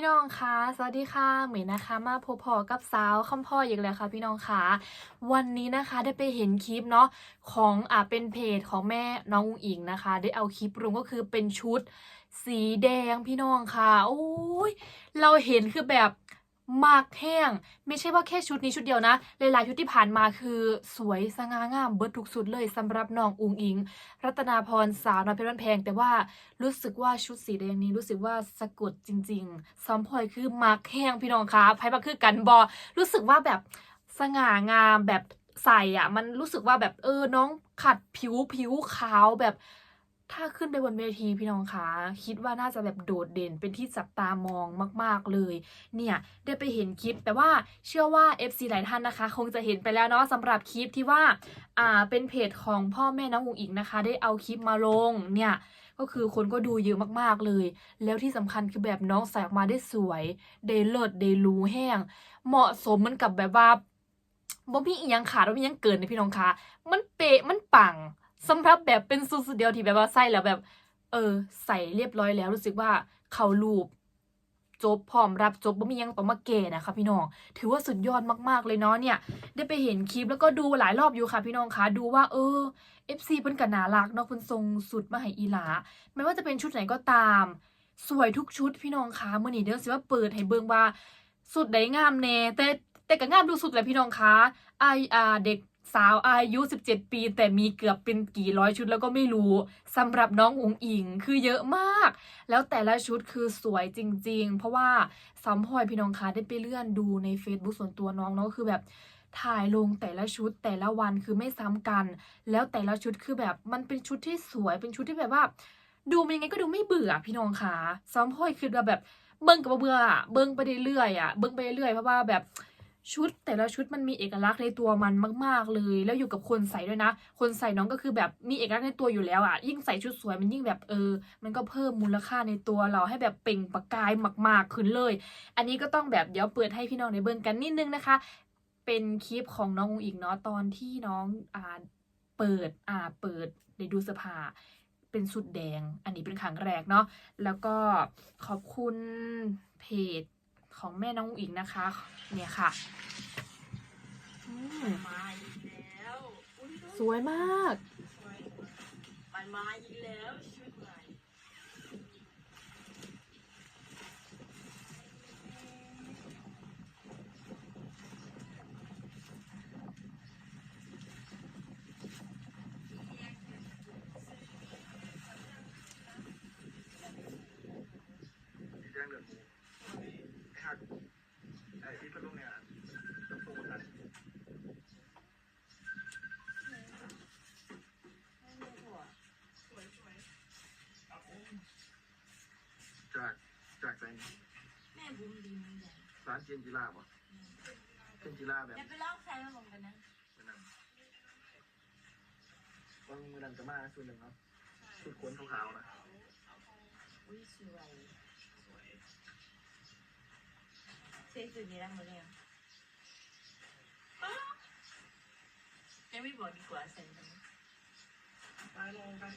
พี่น้องคะสวัสดีค่ะเหมยนะคะ มาพบพอกับสาวคำพ่ออีกแล้วค่ะ พี่น้องคะวันนี้นะคะได้ไปเห็นคลิปเนาะของอ่าเป็นเพจของแม่น้องอุงอิงนะคะ ได้เอาคลิปลงก็คือเป็นชุด สีแดงพี่น้องค่ะโอ้ยเราเห็นคือแบบ มากแห้ง ไม่ใช่ว่าแค่ชุดนี้ชุดเดียวนะ หลายๆชุดที่ผ่านมาคือสวยสง่างามเบิดทุกชุดเลยสำหรับน้องอุงอิง รัตนาพรสาวน้อยเพชรบ้านแพง แต่ว่ารู้สึกว่าชุดสีแดงนี้รู้สึกว่าสะกดจริงๆซ้อมพลอยคือมาร์คแห้งพี่น้องคะไพ่บักคือกันบอรู้สึกว่าแบบสง่างามแบบใส่อะ มันรู้สึกว่าแบบเออน้องขัดผิวผิวขาวแบบ ถ้าขึ้นไปบนเวทีพี่น้องคะคิดว่าน่าจะแบบโดดเด่นเป็นที่จับตามองมาก ๆเลย เนี่ยได้ไปเห็นคลิป แต่ว่าเชื่อว่า FC หลายท่านนะคะ คงจะเห็นไปแล้วเนาะสำหรับคลิปที่ว่าอ่าเป็นเพจของพ่อแม่น้องอุ๋งอิงนะคะ ได้เอาคลิปมาลงเนี่ยก็คือคนก็ดูเยอะมากๆเลย แล้วที่สำคัญคือแบบน้องใส่ออกมาได้สวยได้เลิศได้รู้แห้ง เหมาะสมมันกับแบบว่าบ่มีอีหยังขาดบ่มีอีหยังเกินนะพี่น้องคะมันเป๊ะมันปัง สำหรับแบบเป็นสูตรเดียวที่แบบว่าใส่แล้วแบบ เออ ใส่เรียบร้อยแล้วรู้สึกว่าเขารูปจบพร้อมรับจบบ่มียังต้องมาเกณฑ์นะคะพี่น้อง ถือว่าสุดยอดมากๆเลยเนาะเนี่ย ได้ไปเห็นคลิปแล้วก็ดูหลายรอบอยู่ค่ะพี่น้องคะดูว่าเออ FC เพิ่นก็น่ารักเนาะเพิ่นทรงสุดมาให้อีหลาไม่ว่าจะเป็นชุดไหนก็ตาม สวยทุกชุดพี่น้องคะมื้อนี้เดี๋ยวสิว่าเปิดให้เบิ่งว่าสุดใดงามแน่แต่แต่ก็งามทุกสุดแหละพี่น้องคะไออ่าเด็ก สาวอายุ 17 ปี แต่มีเกือบเป็นกี่ร้อยชุดแล้วก็ไม่รู้สำหรับน้องอุ๋งอิงคือเยอะมาก แล้วแต่ละชุดคือสวยจริง ๆ เพราะว่าซัมพอยพี่น้องคะได้ไปเลื่อนดูใน Facebook ส่วนตัวน้องเนาะคือแบบถ่ายลงแต่ละชุดแต่ละวันคือไม่ซ้ำกัน แล้วแต่ละชุดคือแบบมันเป็นชุดที่สวยเป็นชุดที่แบบว่า ดูมันยังไงก็ดูไม่เบื่อพี่น้องคะซ้อมพ่อยคือแบบเบิ้งกับเบื่ออะเบิ้งไปเรื่อยอะเบิ้งไปเรื่อยเพราะว่าแบบ ชุดแต่ละชุดมันมีเอกลักษณ์ในตัวมันมาก ๆเลย แล้วอยู่กับคนใส่ด้วยนะ คนใส่น้องก็คือแบบมีเอกลักษณ์ในตัวอยู่แล้วอะ ยิ่งใส่ชุดสวยมันยิ่งแบบเออ มันก็เพิ่มมูลค่าในตัวเราให้แบบเปล่งประกายมาก ๆขึ้นเลย อันนี้ก็ต้องแบบเดี๋ยวเปิดให้พี่น้องในเบิ้งกันนิดนึงนะคะ เป็นคลิปของน้องอุ๋งอิงเนาะตอนที่น้องอ่าเปิดอ่าเปิดในดูสภาเป็นสุดแดง อันนี้เป็นครั้งแรกเนาะแล้วก็ขอบคุณเพจ ของแม่น้องอุ๋งอิงนะคะ เนี่ยค่ะอืมมาอีกแล้วอุ๊ยสวยมากมันมาอีกแล้วชุดใหม่แจ้งเดือดหักไอ้ที่พัดลมเนี่ยตะโพนนั้นจากจากไหน แม่ บุ้มดีมันใหญ่ร้านเจนจิราบ่เจนจิราแบบจะไปเล่าใครมาลงกันนะมือนันบางมือนันจะมาชุดหนึ่งเนาะชุดขนขาวๆนะอุ้ยสวยเซ็กจุดนี้แล้วมั้งเนี่ยยังไม่บอกดีกว่าใส่กันไปลงกัน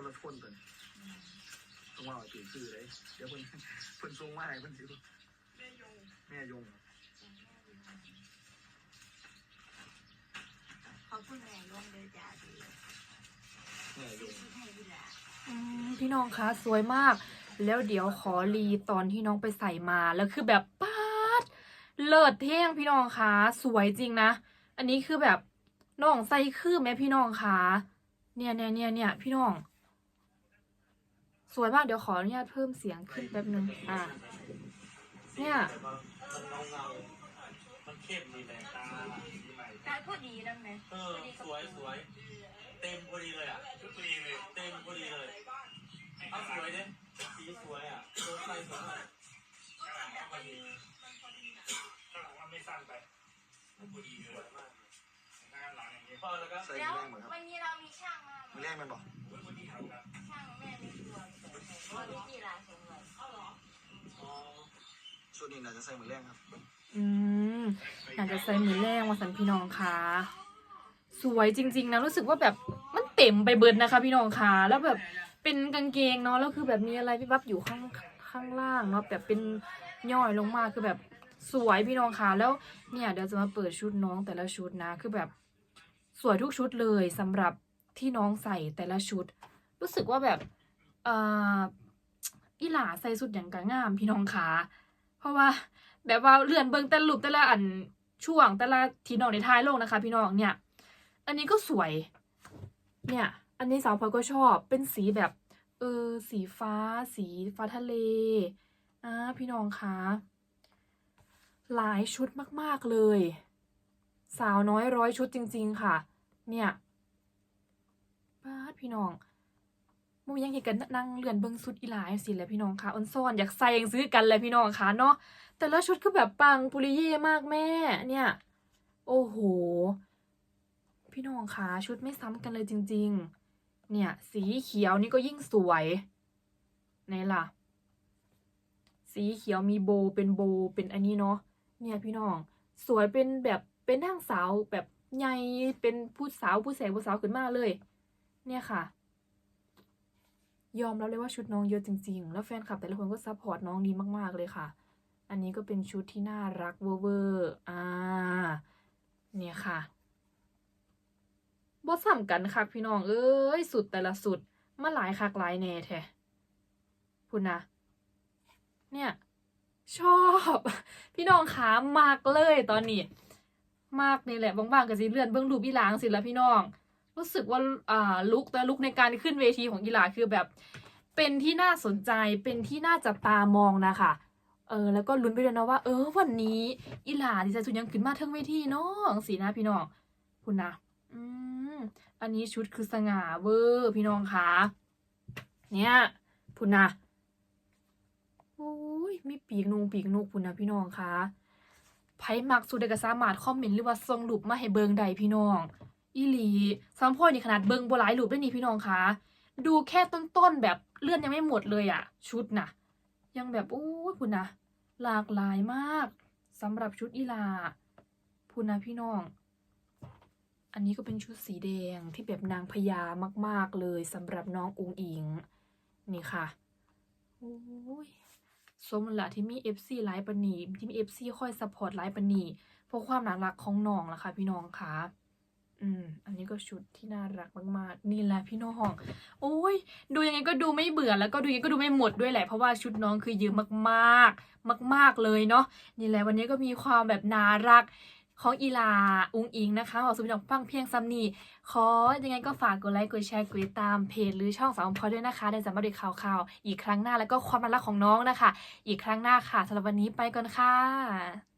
คนละคนกันต้องว่าเปลี่ยนชื่อเลยเดี๋ยวเพิ่นเพิ่นทรงมาให้เพิ่นสิแม่ยงแม่ยงขอบคุณแม่ยงเด้อจ้าดีแม่ยซื้องชุดให้ดีละอืมพี่น้องคะสวยมาก แล้วเดี๋ยวขอรีตอนที่น้องไปใส่มาแล้วคือแบบป๊าดเลิศเท่งพี่น้องคะสวยจริงนะ อันนี้คือแบบน้องใส่คือไหมพี่น้องคะเนี่ยเนี่ยเนี่ยเนี่ยพี่น้อง สวยมากเดี๋ยวขออนุญาตเพิ่มเสียงขึ้นแป๊บนึงอะเนี่ยมันเข้มดีแหละตาแต่พอดีแล้วไหมเออสวยสวยเต็มพอดีเลยอะพอดีเลยเต็มพอดีเลยเอาสวยดิสีสวยอะโดนไฟสวยมากพอดีถ้าว่าไม่สั้นไปพอดีสวยมากหน้าหลังอย่างเงี้ยพอแล้วก็ใส่แล้วแรงเหมือนครับวันนี้เรามีช่างมามือแรงมันบอก ชุดนี้น่าจะใส่มือแรงครับ อืมอยากจะใส่มือแรกมาสันพี่น้องค่ะ สวยจริง ๆ นะรู้สึกว่าแบบมันเต็มไปเบิดนะคะ พี่น้องค่ะแล้วแบบเป็นกางเกงเนาะแล้วคือแบบมีอะไรพี่บับอยู่ข้างข้างล่างเนาะแบบเป็นย่อยลงมาคือแบบสวยพี่น้องค่ะแล้วเนี่ยเดี๋ยวจะมาเปิดชุดน้องแต่ละชุดนะ คือแบบสวยทุกชุดเลยสำหรับที่น้องใส่แต่ละชุด รู้สึกว่าแบบอ่ออีหลาใส่สุดอย่างกะงามพี่น้องค่ะ เพราะว่าแบบว่าเลื่อนเบิ่งแต่รูปแต่ละอันช่วงแต่ละทีน้องในท้ายโลงนะคะ พี่น้องเนี่ย อันนี้ก็สวย เนี่ย อันนี้สาวพลอยก็ชอบเป็นสีแบบเออสีฟ้า สีฟ้าทะเลอ่าพี่น้องคะหลายชุดมากๆเลย สาวน้อยร้อยชุดจริง ๆ ค่ะ เนี่ยป้าพี่น้อง มูยังเห็นกันนั่งเลื่อนเบิ่งสุดอีหลายสิแหละพี่น้องค่ะออนซ่อนอยากใส่ยังซื้อกันเลยพี่น้องค่ะเนาะแต่ละชุดคือแบบปังปุริเย่มากแม่ เนี่ย โอ้โห พี่น้องคะชุดไม่ซ้ำกันเลยจริง ๆ เนี่ย สีเขียวนี่ก็ยิ่งสวยไหนล่ะ สีเขียวมีโบเป็นโบเป็นอันนี้เนาะเนี่ยพี่น้อง สวยเป็นแบบเป็นนางสาวแบบใหญ่เป็นผู้สาวผู้แสงผู้สาวขึ้นมาเลย เนี่ยค่ะ ยอมรับเลยว่าชุดน้องเยอะจริง ๆ แล้วแฟนคลับแต่ละคนก็ซัพพอร์ตน้องดีมากๆเลยค่ะ อันนี้ก็เป็นชุดที่น่ารักเวอร์เวอร์อ่า เนี่ยค่ะบอสำกันคักพี่น้องเอ้ยสุดแต่ละสุดมาหลายคักหลายแน่แท้พูดนะ เนี่ย ชอบ พี่น้องขามากเลยตอนนี้ มากนี่แหละบางๆก็สิเลื่อนเบื้องรูปอีหลางสิละพี่น้อง รู้สึกว่าอ่าลุกแต่ลุกในการขึ้นเวทีของอีหลาคือแบบเป็นที่น่าสนใจเป็นที่น่าจับตามองนะคะเออแล้วก็ลุ้นไปด้วยนะว่า เออ วันนี้อีหลาดิจะสุดยังขึ้นมาเทิงเวทีเนาะสีหน้าพี่น้องคุณนะอืมอันนี้ชุดคือสง่าเวอร์พี่น้องคะเนี่ยพุนนะโอ้ยมีปีกนุงปีกนุกพุนนะพี่น้องคะไผมักสุดเดกสามารถคอมเมนต์หรือว่าส่งรูปมาให้เบิงใดพี่น้อง อีหลีซัมพ่อนี่ขนาดเบิงโบ่หลายรูปด้นี่พี่น้องคะดูแค่ต้นๆแบบเลื่อนยังไม่หมดเลยอะชุดน่ะ ยังแบบโอ้ยพุนนะหลากหลายมากสำหรับชุดอีหลาพุนนะพี่น้อง อันนี้ก็เป็นชุดสีแดงที่แบบนางพญามาก ๆเลยสำหรับน้องอุงอิง นี่ค่ะโอ้ยสมและที่มี FC ไลฟ์ปานีที่มี FC คอยซัพพอร์ตไลฟ์ปานนีเพราะความน่ารักของน้องล่ะค่ะพี่น้องค่ะ อืม อันนี้ก็ชุดที่น่ารักมากๆ นี่แหละพี่น้อง โอ้ย ดูยังไงก็ดูไม่เบื่อแล้วก็ดูยังไงก็ดูไม่หมดด้วยแหละ เพราะว่าชุดน้องคือเยอะมากๆ มาก ๆเลยเนาะ นี่แหละวันนี้ก็มีความแบบน่ารักของอีลาอุงอิงนะคะขอสุดยอฟังเพียงซ้ำนี้ขอยังไงก็ฝากกดไลค์กดแชร์กดติดตามเพจหรือช่องสาวพอด้วยนะคะได้สามารถดูข่าวข่าวๆอีกครั้งหน้าแล้วก็ความน่ารักของน้องนะคะ อีกครั้งหน้าค่ะสำหรับวันนี้ไปก่อนค่ะ